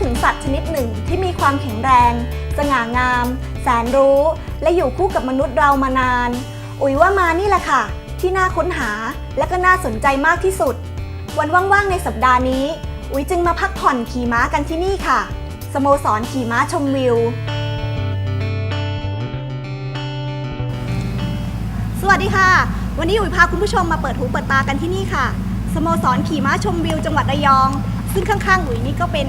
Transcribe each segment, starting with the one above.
ถึงสัตว์ชนิดหนึ่งที่มีความแข็งแรง สง่างาม แสนรู้ และอยู่คู่กับมนุษย์เรามานาน อุ๋ยว่ามานี่แหละค่ะ ที่น่าค้นหาและก็น่าสนใจมากที่สุด วันว่างๆในสัปดาห์นี้ อุ๋ยจึงมาพักผ่อนขี่ม้ากันที่นี่ค่ะ สโมสรขี่ม้าชมวิว สวัสดีค่ะ วันนี้อุ๋ยพาคุณผู้ชมมาเปิดหูเปิดตากันที่นี่ค่ะ สโมสรขี่ม้าชมวิว จังหวัดระยองซึ่งข้างๆอุ๋ยนี่ก็เป็น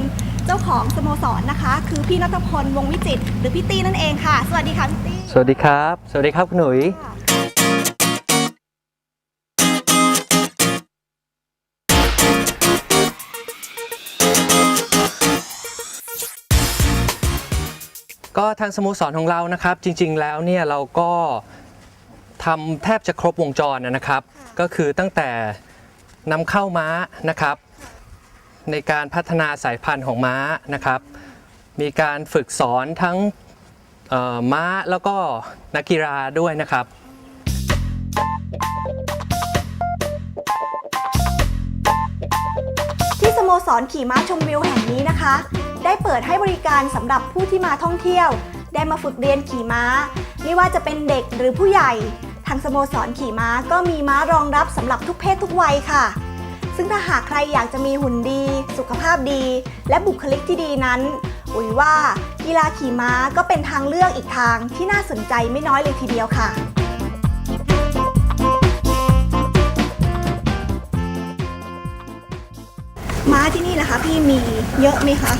จ้าของสโมสรนะคะ คือพี่นัทพลวงวิจิตรหรือพี่ตี้นั่นเองค่ะ สวัสดีค่ะพี่ตี้สวัสดีครับ สวัสดีครับคุณหนุ่ยก็ทางสโมสรของเรานะครับ จริง ๆ แล้วเนี่ยเราก็ทำแทบจะครบวงจรนะครับ ก็คือตั้งแต่นำเข้าม้านะครับ ในการพัฒนาสายพันธุ์ของม้านะครับ มีการฝึกสอนทั้งม้าแล้วก็นักกีฬาด้วยนะครับที่สโมสรขี่ม้าชมวิวแห่งนี้นะคะ ได้เปิดให้บริการสำหรับผู้ที่มาท่องเที่ยว ได้มาฝึกเรียนขี่ม้า ไม่ว่าจะเป็นเด็กหรือผู้ใหญ่ ทางสโมสรขี่ม้าก็มีม้ารองรับสำหรับทุกเพศทุกวัยค่ะ ซึ่งถ้าหากใครอยากจะมีหุ่นดี สุขภาพดี และบุคลิกที่ดีนั้นอุ๋ยว่ากีฬาขี่ม้าก็เป็นทางเลือกอีกทางที่น่าสนใจไม่น้อยเลยทีเดียวค่ะม้าที่นี่นะคะพี่มีเยอะไหมคะ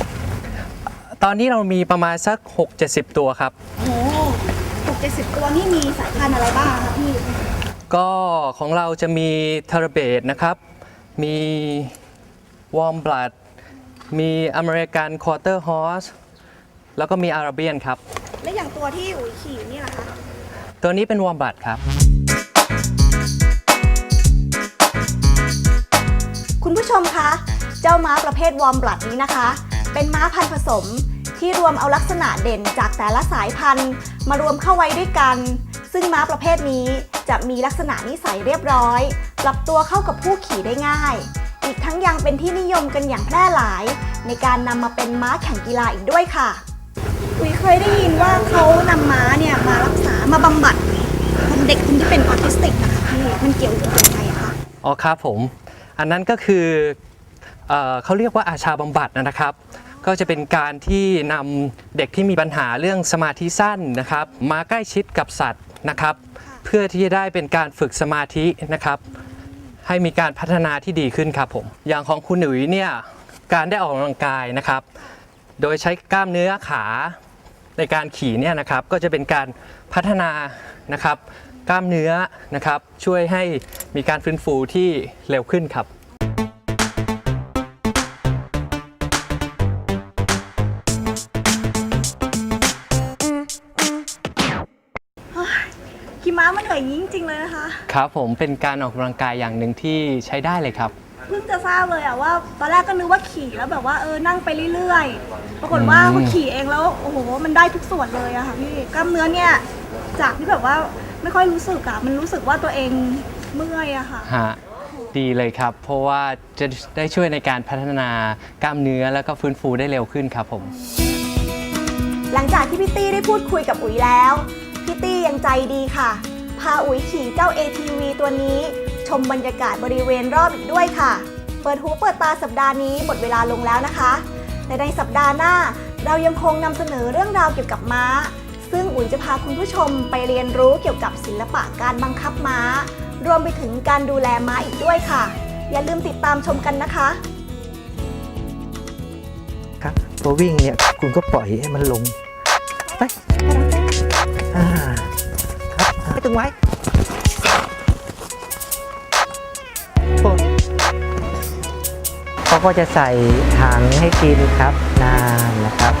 ตอนนี้เรามีประมาณสัก 6-70 ตัวครับ โอ้หกเจ็ดสิบตัวนี่มีสายพันธุ์อะไรบ้างคะพี่ ก็ของเราจะมีทาราเบตนะครับ มีวอร์มบลัดมีอเมริกันควอเตอร์ฮอสแล้วก็มีอาราเบียนครับ และอย่างตัวที่อุ๋ยขี่นี่แหละคะ ตัวนี้เป็นวอร์มบลัดครับ คุณผู้ชมคะ เจ้าม้าประเภทวอร์มบลัดนี้นะคะ เป็นม้าพันธุ์ผสมที่รวมเอาลักษณะเด่นจากแต่ละสายพันธุ์ มารวมเข้าไว้ด้วยกัน ซึ่งม้าประเภทนี้ จะมีลักษณะนิสัยเรียบร้อย ปรับตัวเข้ากับผู้ขี่ได้ง่าย อีกทั้งยังเป็นที่นิยมกันอย่างแพร่หลาย ในการนำมาเป็นม้าแข่งกีฬาอีกด้วยค่ะอุ๋ยเคยได้ยินว่าเขานำม้าเนี่ยมารักษามาบำบัดคนเด็กคนที่เป็นออทิสติกนะคะพี่มันเกี่ยวกับยังไงอะคะอ๋อครับผม อันนั้นก็คือเออเขาเรียกว่าอาชาบำบัดนะครับก็จะเป็นการที่นำเด็กที่มีปัญหาเรื่องสมาธิสั้นนะครับ มาใกล้ชิดกับสัตว์นะครับ เพื่อที่จะได้เป็นการฝึกสมาธินะครับ ให้มีการพัฒนาที่ดีขึ้นครับผมอย่างของคุณหนุ่ยเนี่ยการได้ออกกำลังกายนะครับ โดยใช้กล้ามเนื้อขาในการขี่เนี่ยนะครับก็จะเป็นการพัฒนานะครับ กล้ามเนื้อนะครับ ช่วยให้มีการฟื้นฟูที่เร็วขึ้นครับ ม้ามันเหนื่อยอย่างนี้จริงๆเลยนะคะ ครับผมเป็นการออกกำลังกายอย่างหนึ่งที่ใช้ได้เลยครับ เพิ่งจะทราบเลยอะว่าตอนแรกก็นึกว่าขี่แล้วแบบว่าเออนั่งไปเรื่อยๆ ปรากฏว่าอืม พอขี่เองแล้วโอ้โหมันได้ทุกส่วนเลยอะค่ะพี่กล้ามเนื้อเนี่ยจากที่แบบว่าไม่ค่อยรู้สึกอะมันรู้สึกว่าตัวเองเมื่อยอะค่ะ ฮะดีเลยครับ เพราะว่าจะได้ช่วยในการพัฒนากล้ามเนื้อแล้วก็ฟื้นฟูได้เร็วขึ้นครับผม หลังจากที่พี่ตี้ได้พูดคุยกับอุ๋ยแล้วพี่ ตี้ยังใจดีค่ะ พาอุ๋ยขี่เจ้า ATV ตัวนี้ ชมบรรยากาศบริเวณรอบอีกด้วยค่ะ เปิดหูเปิดตาสัปดาห์นี้หมดเวลาลงแล้วนะคะแต่ในสัปดาห์หน้า เรายังคงนำเสนอเรื่องราวเกี่ยวกับม้า ซึ่งอุ๋ยจะพาคุณผู้ชมไปเรียนรู้เกี่ยวกับศิลปะการบังคับม้า รวมไปถึงการดูแลม้าอีกด้วยค่ะ อย่าลืมติดตามชมกันนะคะครับพอวิ่งเนี่ยคุณก็ปล่อยให้มันลงไป ไม่ตึงไว้โทษเขาก็จะใส่ถังให้กินครับ นานนะครับ